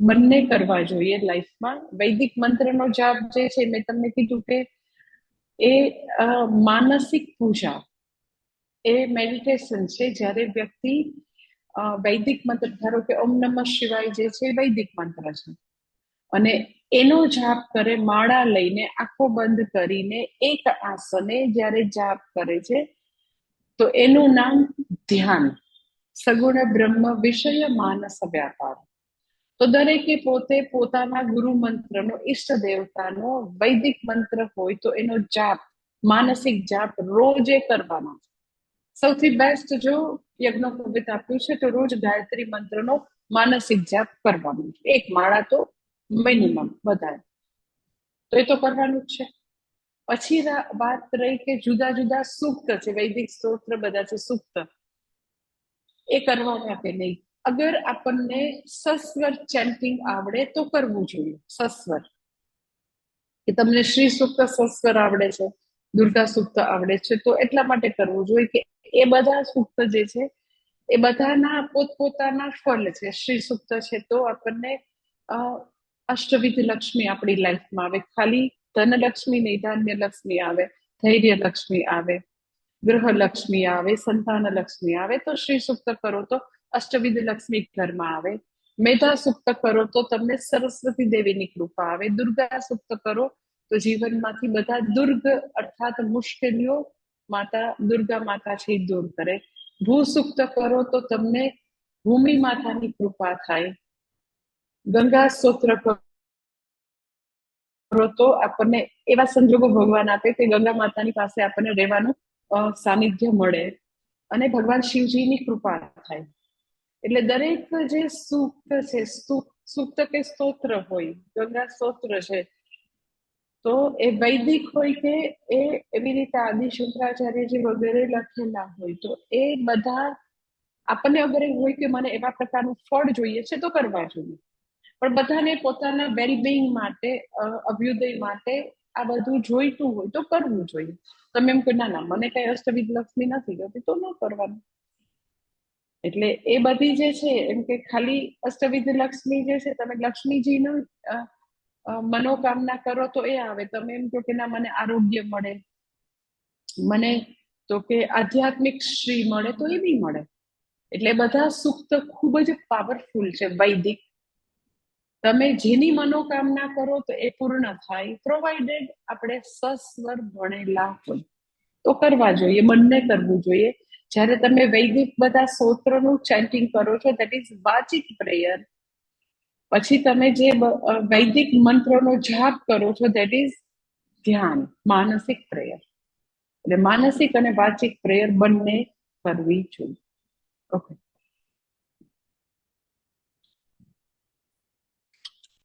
બંને કરવા જોઈએ લાઈફમાં. વૈદિક મંત્રનો જાપ જે છે, મેં તમને કીધું કે એ માનસિક પૂજા. એ મેડિટેશન છે, જ્યારે વ્યક્તિ વૈદિક મંત્ર, ધારો કે ઓમ નમઃ શિવાય જે છે વૈદિક મંત્ર છે. અને એનો જાપ કરે, માળા લઈને આંખો બંધ કરીને એક આસને જ્યારે જાપ કરે છે, તો એનું નામ ધ્યાન. સગુણ બ્રહ્મ વિષય માનસ વ્યાપાર. તો દરેકે પોતે પોતાના ગુરુ મંત્રનો, ઈષ્ટ દેવતાનો વૈદિક મંત્ર હોય તો એનો જાપ, માનસિક જાપ રોજે કરવાનો સૌથી બેસ્ટ જો યજ્ઞ કવિત આપ્યું છે, તો રોજ ગાયત્રી મંત્રનો માનસિક જાપ કરવાનો એક માળા તો મિનિમમ વધારે. તો એ તો કરવાનું છે. પછી વાત રહી કે જુદા જુદા સુક્ત છે, વૈદિક સ્ત્રોત્ર બધા છે સુપ્ત એ કરવાના કે નહીં. અગર આપણને સસ્વર ચેન્ટિંગ આવડે તો કરવું જોઈએ. સસ્વર. કે તમને શ્રી સુક્ત સસ્વર આવડે છે, દુર્ગા સુક્ત આવડે છે, તો એટલા માટે કરવું જોઈએ કે એ બધા સુક્ત જે છે, એ બધાના પોતપોતાના ફળ છે. શ્રી સુક્ત છે તો આપણને અષ્ટવિધ લક્ષ્મી આપણી લાઈફમાં આવે. ખાલી ધનલક્ષ્મી નહીં, ધાન્ય લક્ષ્મી આવે, ધૈર્ય લક્ષ્મી આવે, ગ્રહ લક્ષ્મી આવે, સંતાન લક્ષ્મી આવે, તો શ્રી સુક્ત કરો તો અષ્ટવિધ લક્ષ્મી ઘરમાં આવે. મેધા સુક્ત કરો તો તમને સરસ્વતી દેવીની કૃપા આવે. દુર્ગા સુક્ત કરો તો જીવનમાંથી બધા દુર્ગ અર્થાત મુશ્કેલીઓ માતા, દુર્ગા માતા છે દૂર કરે. ભૂ સુક્ત કરો તો તમને ભૂમિ માતાની કૃપા થાય. ગંગા સ્તોત્ર કરો તો આપણને એવા સંજોગો ભગવાન આપે કે ગંગા માતાની પાસે આપણને રહેવાનું સાનિધ્ય મળે. અને ભગવાન શિવજીની કૃપા થાય. એટલે દરેક જે સૂક્ત છે સૂક્ત કે સ્તોત્ર હોય, ગંગા સ્તોત્ર છે, તો એ વૈદિક હોય કે એ એવી રીતે આદિ શંકરાચાર્યજી વગેરે લખેલા હોય, તો એ બધા આપણને અગર એવું હોય કે મને એવા પ્રકારનું ફળ જોઈએ છે, તો કરવા જોઈએ. પણ બધાને પોતાના વેલબિંગ માટે અભ્યુદય માટે આ બધું જોઈતું હોય તો કરવું જોઈએ. તમે એમ કે ના ના, મને કઈ અષ્ટવિધ લક્ષ્મી નથી ગતી તો ન કરવાનું. એટલે એ બધી જે છે, એમ કે ખાલી અષ્ટવિધ લક્ષ્મી જે છે, તમે લક્ષ્મીજીનું મનોકામના કરો તો એ આવે. તમે એમ કહો કે ના, મને આરોગ્ય મળે. મને તો કે આધ્યાત્મિક શ્રી મળે તો એ બી મળે. એટલે બધા સુખ ખૂબ જ પાવરફુલ છે, વૈદિક. તમે જેની મનોકામના કરો તો એ પૂર્ણ થાય. પ્રોવાઈડેડ આપણે સસ્વર ભણેલા હોય. તો કરવા જોઈએ, બંને કરવું જોઈએ. જ્યારે તમે વૈદિક બધા સ્ત્રોત્રનું ચેન્ટિંગ કરો છો દેટ ઇઝ વાચિક પ્રેયર પછી તમે જે વૈદિક મંત્રોનો જાપ કરો છો દેટ ઇઝ ધ્યાન, માનસિક પ્રેયર એટલે માનસિક અને વાચિક પ્રેયર બંને કરવી જોઈએ. ઓકે